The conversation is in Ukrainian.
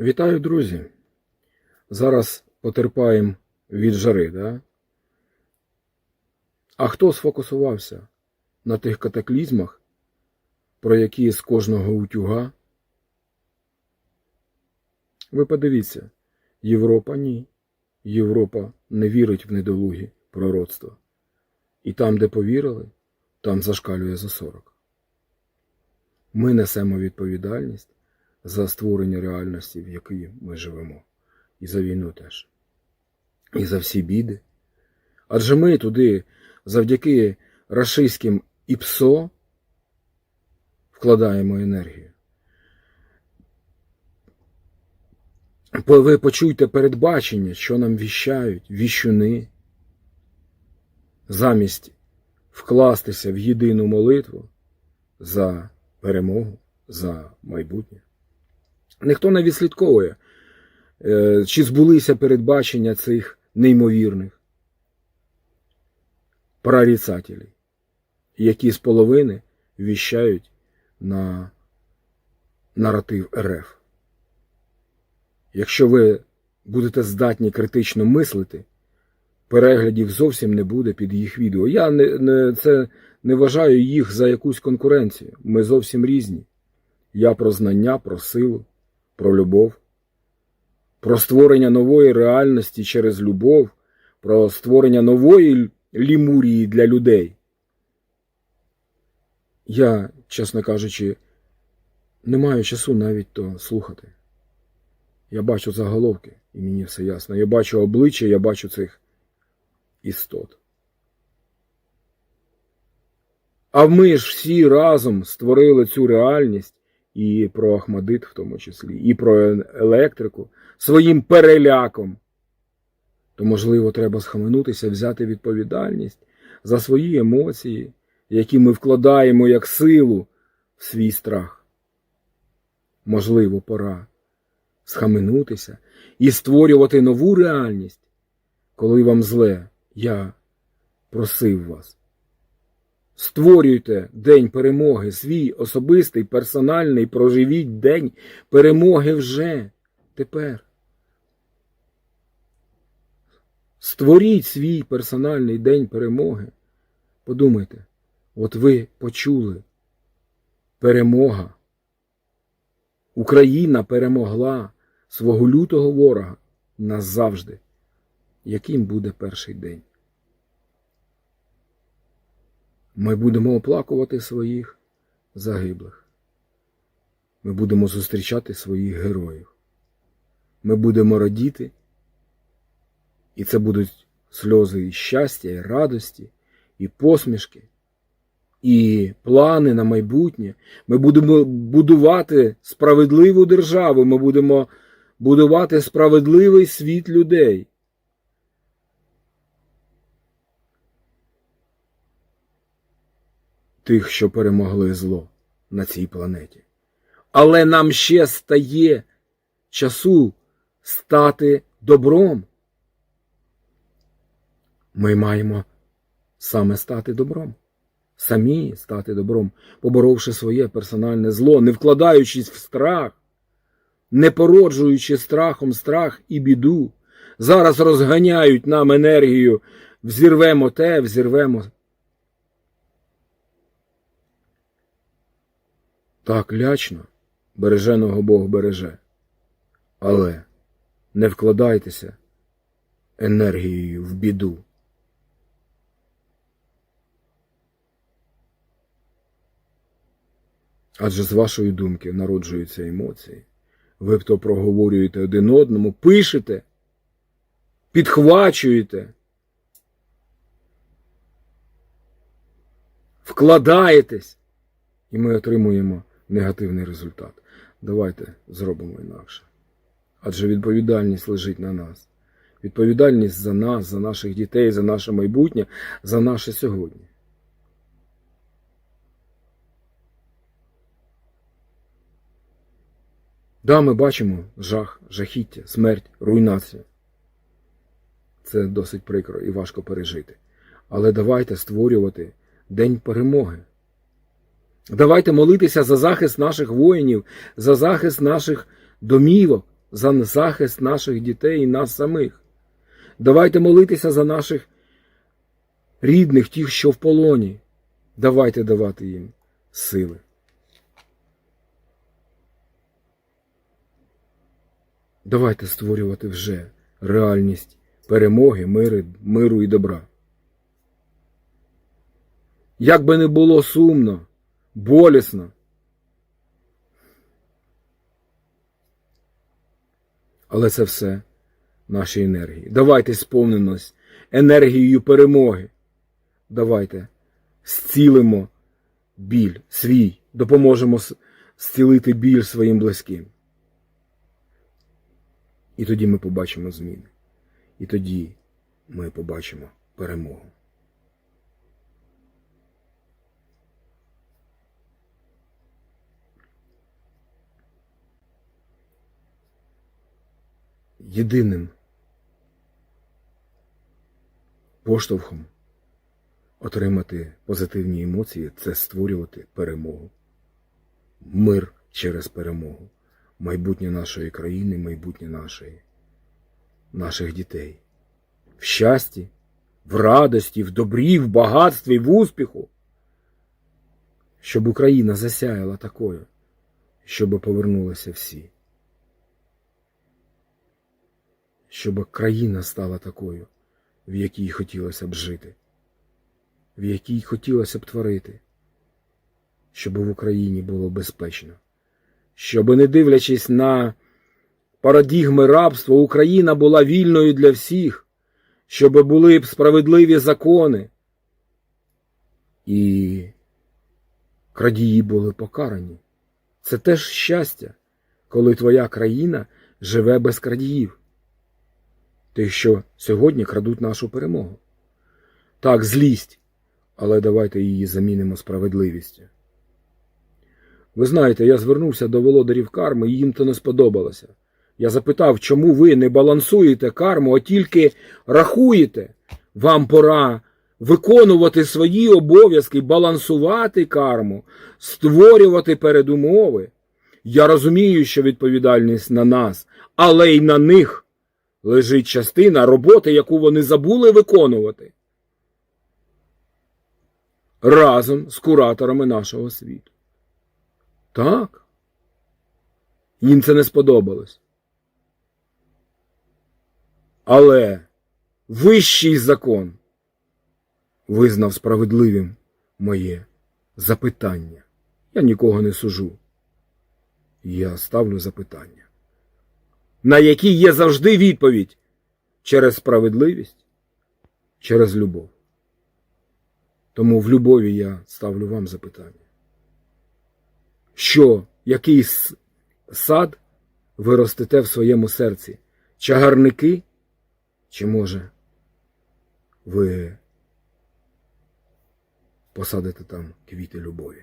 Вітаю, друзі! Зараз потерпаємо від жари, да? А хто сфокусувався на тих катаклізмах, про які з кожного утюга? Ви подивіться, Європа ні. Європа не вірить в недолугі пророцтва. І там, де повірили, там зашкалює за 40. Ми несемо відповідальність за створення реальності, в якій ми живемо. І за війну теж. І за всі біди. Адже ми туди завдяки рашистським ІПСО вкладаємо енергію. Ви почуйте передбачення, що нам віщають віщуни, замість вкластися в єдину молитву за перемогу, за майбутнє. Ніхто не відслідковує, е, чи збулися передбачення цих неймовірних прорицателей, які з половини віщають на наратив РФ. Якщо ви будете здатні критично мислити, переглядів зовсім не буде під їх відео. Я не, не, це не вважаю їх за якусь конкуренцію. Ми зовсім різні. Я про знання, про силу, про любов, про створення нової реальності через любов, про створення нової лімурії для людей. Я, чесно кажучи, не маю часу навіть то слухати. Я бачу заголовки, і мені все ясно. Я бачу обличчя, я бачу цих істот. А ми ж всі разом створили цю реальність і про Ахмадит в тому числі, і про електрику своїм переляком. То, можливо, треба схаменутися, взяти відповідальність за свої емоції, які ми вкладаємо як силу в свій страх. Можливо, пора схаменутися і створювати нову реальність, коли вам зле, я просив вас. Створюйте День перемоги, свій особистий, персональний, проживіть День перемоги вже тепер. Створіть свій персональний день перемоги. Подумайте, от ви почули перемога. Україна перемогла свого лютого ворога назавжди. Яким буде перший день? Ми будемо оплакувати своїх загиблих. Ми будемо зустрічати своїх героїв. Ми будемо радіти, і це будуть сльози і щастя, і радості, і посмішки, і плани на майбутнє. Ми будемо будувати справедливу державу, ми будемо будувати справедливий світ людей. Тих, що перемогли зло на цій планеті. Але нам ще стає часу стати добром. Ми маємо саме стати добром, самі стати добром, поборовши своє персональне зло, не вкладаючись в страх, не породжуючи страхом страх і біду. Зараз розганяють нам енергію, взірвемо те, взірвемо. Так лячно, береженого Бог береже. Але не вкладайтеся енергією в біду. Адже з вашої думки народжуються емоції. Ви б то проговорюєте один одному, пишете, підхвачуєте, вкладаєтесь, і ми отримуємо негативний результат. Давайте зробимо інакше. Адже відповідальність лежить на нас. Відповідальність за нас, за наших дітей, за наше майбутнє, за наше сьогодні. Да, ми бачимо жах, жахіття, смерть, руйнацію. Це досить прикро і важко пережити. Але давайте створювати День перемоги. Давайте молитися за захист наших воїнів, за захист наших домівок, за захист наших дітей і нас самих. Давайте молитися за наших рідних, тих, що в полоні. Давайте давати їм сили. Давайте створювати вже реальність перемоги, мири, миру і добра. Як би не було сумно, болісно. Але це все наші енергії. Давайте сповнимось енергією перемоги. Давайте зцілимо біль свій, допоможемо зцілити біль своїм близьким. І тоді ми побачимо зміни. І тоді ми побачимо перемогу. Єдиним поштовхом отримати позитивні емоції це створювати перемогу. Мир через перемогу. Майбутнє нашої країни, майбутнє нашої, наших дітей. В щасті, в радості, в добрі, в багатстві, в успіху. Щоб Україна засяяла такою, щоб повернулися всі. Щоб країна стала такою, в якій хотілося б жити, в якій хотілося б творити, щоб в Україні було безпечно, щоб, не дивлячись на парадігми рабства, Україна була вільною для всіх, щоб були б справедливі закони, і крадії були покарані. Це теж щастя, коли твоя країна живе без крадіїв. Тих, що сьогодні крадуть нашу перемогу. Так, злість, але давайте її замінимо справедливістю. Ви знаєте, я звернувся до володарів карми, і їм то не сподобалося. Я запитав, чому ви не балансуєте карму, а тільки рахуєте. Вам пора виконувати свої обов'язки, балансувати карму, створювати передумови. Я розумію, що відповідальність на нас, але й на них лежить частина роботи, яку вони забули виконувати разом з кураторами нашого світу. Так. Їм це не сподобалось. Але вищий закон визнав справедливим моє запитання. Я нікого не сужу. Я ставлю запитання на які є завжди відповідь через справедливість, через любов. Тому в любові я ставлю вам запитання. Що, який сад ви ростете в своєму серці? Чагарники? Чи може ви посадите там квіти любові?